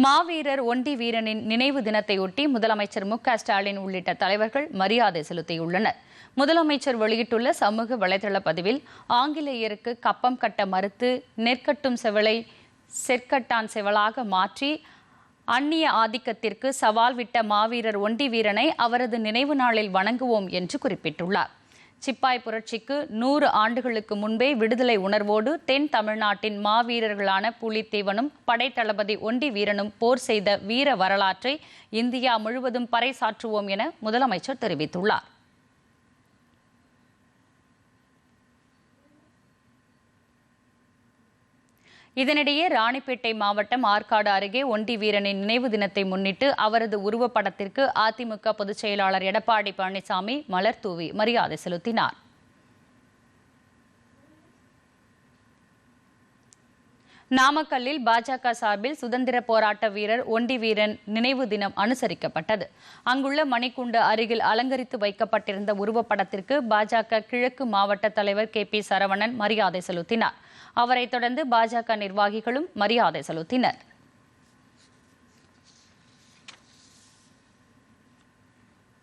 மாவீரர் ஒண்டி வீரனின் நினைவு தினத்தையொட்டி முதலமைச்சர் மு ஸ்டாலின் உள்ளிட்ட தலைவர்கள் மரியாதை செலுத்தியுள்ளனர். முதலமைச்சர் வெளியிட்டுள்ள சமூக வலைதள பதிவில் ஆங்கிலேயருக்கு கப்பம் கட்ட மறுத்து நெற்கட்டும் செவலை செற்கட்டான் செவலாக மாற்றி அந்நிய ஆதிக்கத்திற்கு சவால் விட்ட மாவீரர் ஒண்டி வீரனை அவரது நினைவு நாளில் வணங்குவோம் என்று குறிப்பிட்டுள்ளார். சிப்பாய் புரட்சிக்கு நூறு ஆண்டுகளுக்கு முன்பே விடுதலை உணர்வோடு தென் தமிழ்நாட்டின் மாவீரர்களான புலித்தேவனும் படைத்தளபதி ஒண்டி வீரனும் போர் செய்த வீர வரலாற்றை இந்தியா முழுவதும் பறைசாற்றுவோம் என முதலமைச்சர் தெரிவித்துள்ளார். இதனிடையே ராணிப்பேட்டை மாவட்டம் ஆற்காடு அருகே ஒண்டி வீரனின் நினைவு தினத்தை முன்னிட்டு அவரது உருவப்படத்திற்கு அதிமுக பொதுச் செயலாளர் எடப்பாடி பழனிசாமி மலர் தூவி மரியாதை செலுத்தினார். நாமக்கல்லில் பாஜக சார்பில் சுதந்திர போராட்ட வீரர் ஒண்டி வீரன் நினைவு தினம் அனுசரிக்கப்பட்டது. அங்குள்ள மணிக்குண்டு அருகில் அலங்கரித்து வைக்கப்பட்டிருந்த உருவப்படத்திற்கு பாஜக கிழக்கு மாவட்ட தலைவர் கே. பி. சரவணன் மரியாதை செலுத்தினார். அவரைத் தொடர்ந்து பாஜக நிர்வாகிகளும் மரியாதை செலுத்தினர்.